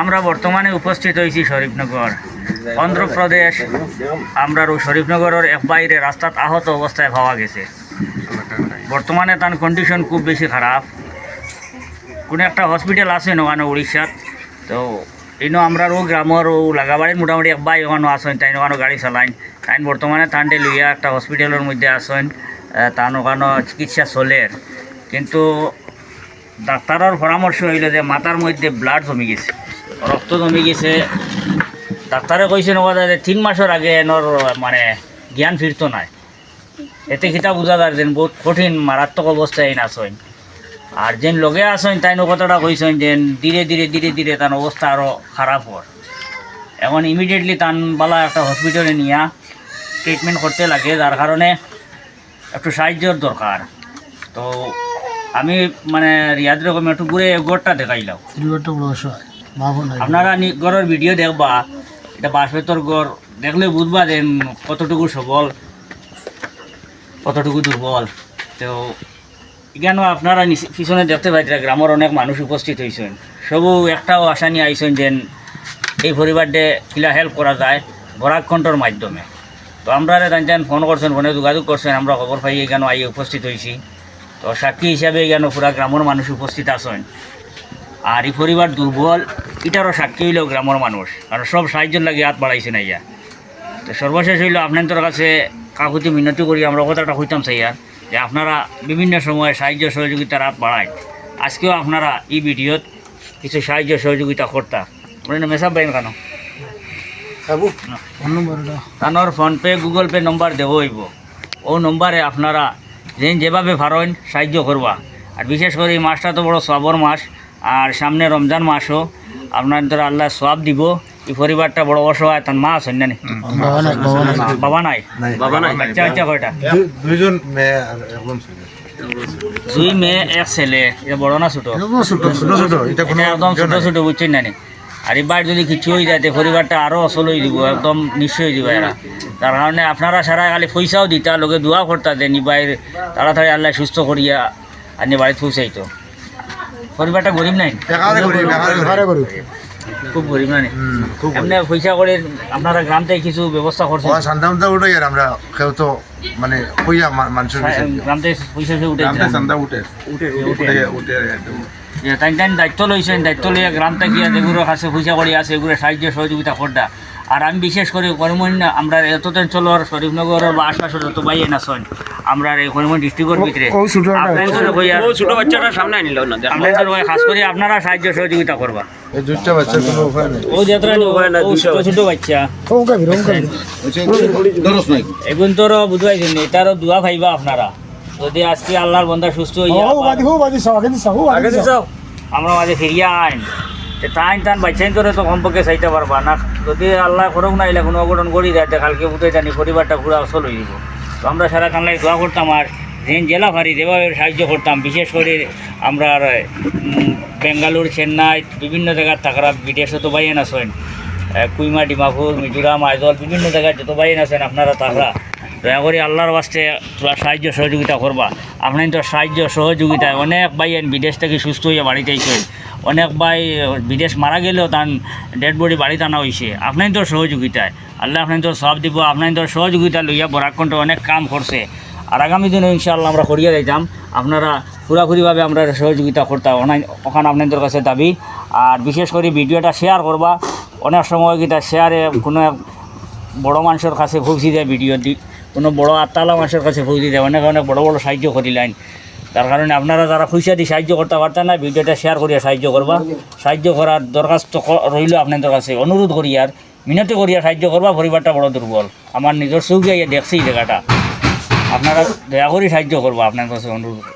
আমরা বর্তমানে উপস্থিত হয়েছি শরীফনগর, অন্ধ্রপ্রদেশ, আমরা শরীফনগরের এক বাইরে রাস্তাত আহত অবস্থায় পাওয়া গেছে। বর্তমানে তার কন্ডিশন খুব বেশি খারাপ। কোনো একটা হসপিটাল আছে ওখানে উড়িষ্যাত। তো ইনো আমরা ও গ্রামের ও লাগাবাড়ির মোটামুটি এক বাই ওখানে আসেন তাই ওখানে গাড়ি চালাইন। তাই বর্তমানে তানটে লইয়া একটা হসপিটালের মধ্যে আসেন তান ওখানে চিকিৎসা চলের কিন্তু ডাক্তারের পরামর্শ হইল যে মাথার মধ্যে ব্লাড জমি গেছে। রক্ত জমি গেছে। ডাক্তারে কইছে নবা যে তিন মাসের আগে এনর মানে জ্ঞান ফিরতো নাই। এতে কিতা বোঝা যেন বহুত কঠিন মারাত্মক অবস্থায় এই আসেন আর যেন লগে আসেন তাই কথাটা কইছেন যে ধীরে ধীরে ধীরে ধীরে তার অবস্থা আরও খারাপ হর এখন ইমিডিয়েটলি তান বালা একটা হসপিটালে নিয়া ট্রিটমেন্ট করতে লাগে যার কারণে একটু সাহায্যর দরকার তো, আমি মানে রিয়াদ রকম একটু ঘুরে গোড়টা দেখাইলাম আপনারা গড়ের ভিডিও দেখবা, এটা বাসবেতর গড়। দেখলে বুঝবা যে কতটুকু সবল, কতটুকু দুর্বল। তো এখানে আপনারা পিছনে দেখতে পাইতেরা গ্রামের অনেক মানুষ উপস্থিত হয়েছেন সবু একটাও আশা নিয়ে আইসেন যে এই পরিবারটে কিলা হেল্প করা যায় বরাক কণ্ঠর মাধ্যমে। তো আমরা তাই ফোন করছেন ফোনে যোগাযোগ করছেন, আমরা খবর পাই এখানে আই উপস্থিত হয়েছি তো সাক্ষী হিসাবে এখানে পুরা গ্রামের মানুষ উপস্থিত আছেন। আর এই পরিবার দুর্বল এটারও সাক্ষী হইল গ্রামের মানুষ। আর সব সাহায্যের লাগে হাত বাড়াইছে না ইয়া। তো সর্বশেষ হইল আপনাদের কাছে কাকুতি মিনতি করি আমরা কথাটা হইতাম চাইয়া যে আপনারা বিভিন্ন সময়ে সাহায্য সহযোগিতার হাত বাড়ায়। আজকেও আপনারা এই ভিডিওত কিছু সাহায্য সহযোগিতা করতা। আপনার মেসাব বাইন কেন? বাবু তানোর ফোনপে গুগল পে নম্বর দেব হইব। ও নম্বরে আপনারা যেভাবে পারেন সাহায্য করবা। আর বিশেষ করে এই মাসটা তো বড় সবর মাস আর সামনে রমজান মাসও আপনাদের আল্লাহ সব দিব এই পরিবারটা বড় অসহায় তার মা আছেন না বাবা নাই বাবা নাই। বাচ্চা বাচ্চা কয়টা? দুইজন মেয়ে দুই মেয়ে এক ছেলে এটা বড় না ছোট? এরকম ছোট ছোট ছোট এটা কোনো এটা একদম ছোট। ছোট বুঝছেন না আর এবার যদি কিছু হয়ে যায় তে পরিবারটা আরও অসল হয়ে দিব একদম নিশ্চয় হয়ে দিব এরা। তার কারণে আপনারা সারা খালি পয়সাও দিতা লোকে দোয়া করতা যে নিবাইর তাড়াতাড়ি আল্লাহ সুস্থ করিয়া আর নি বাড়িতে পৌঁছাইতো। পরিবারটা গরিব নাই। ঘরে খুব গরিব না? খুব করি। পয়সা করে আপনারা গ্রাম থেকে কিছু ব্যবস্থা করছেন? উঠে আর আমরা কেউ তো মানে কইয়া মা- মানুষের গ্রাম থেকে পয়সা সে উঠে। উঠে উঠে উঠে। উঠে তাই তাই দায়িত্ব লইছেন দায়িত্ব লইয়া গ্রাম থেকে যেগুলোর কাছে পয়সা করি আছে এগুলো সাহায্য সহযোগিতা করতা আর আমি বিশেষ করে করিমন আমরা এতদিন চলোর শরীফনগর বা আশপাশের যত ভাই নাচন আমরা এই করিমন ডিস্ট্রিক্টের ভিতরে। ছোট একটা আপনাদের কইয়া ছোট বাচ্চাটা সামনে আনিল না খাস করে আপনারা সাহায্য সহযোগিতা করবা। এটারও দোয়া ভাইবা আপনারা। যদি আজকে আল্লাহর বন্ধা সুস্থ হইয়া আমরা মাঝে ফিরিয়া আইন। তে তাইন তান বাচ্চাইন করে তো কমপক্ষে চাইতে পারবা না। যদি আল্লাহ করুক না এলে কোনো অঘটন করি দেয় তে কালকে উঠে জানি পরিবারটা পুরো অসল হয়ে যাব তো আমরা সারা কানলাই দোয়া করতাম আর যেন জেলা ভারি যেভাবে সাহায্য করতাম বিশেষ করে আমরা আর, বেঙ্গালুর চেন্নাই বিভিন্ন জায়গার থাকারা বিদেশে তো বাইন আহ, কুইমা ডিমাপুর মিজোরাম আইজল বিভিন্ন জায়গায় যত বাইন আছেন আপনারা তারা দয়া করে আল্লাহর বাস্তে তোরা সাহায্য সহযোগিতা করবা। আপনার তো সাহায্য সহযোগিতায় অনেক বাইন বিদেশ থেকে সুস্থ হয়ে বাড়িতে আইছেন অনেক ভাই বিদেশ মারা গেলেও তার ডেড বডি বাড়িতে আনা হয়েছে আপনার তো সহযোগিতায়। আল্লাহ আপনার তো সব দিব, আপনার তো সহযোগিতা লইয়া বরাকণ্ঠ অনেক কাম করছে। আর আগামী দিনে ইনশাআল্লাহ আমরা করিয়া যাইতাম। আপনারা পুরাপুরিভাবে আমরা সহযোগিতা করতাম ওখানে আপনাদের কাছে দাবি। আর বিশেষ করে ভিডিওটা শেয়ার করবা। অনেক সময় কিটা শেয়ারে কোনো বড় মানুষের কাছে পৌঁছে দেয় ভিডিও দি কোনো বড় আত্মালা মাসের কাছে পৌঁছে দেয় অনেক অনেক বড় বড় সাহায্য করিলেন তার কারণে আপনারা যারা পয়সা দিয়ে সাহায্য করতে পারতেন না, ভিডিওটা শেয়ার করিয়া সাহায্য করবা। সাহায্য করার দরখাস্ত রইল আপনাদের কাছে। অনুরোধ করি আর, মিনতি করিয়া সাহায্য করবা, পরিবারটা বড় দুর্বল। আমার চৌকি আইয়া দেখছি জায়গাটা। আপনারা দয়া করে সাহায্য করবা আপনার কাছে অনুরোধ।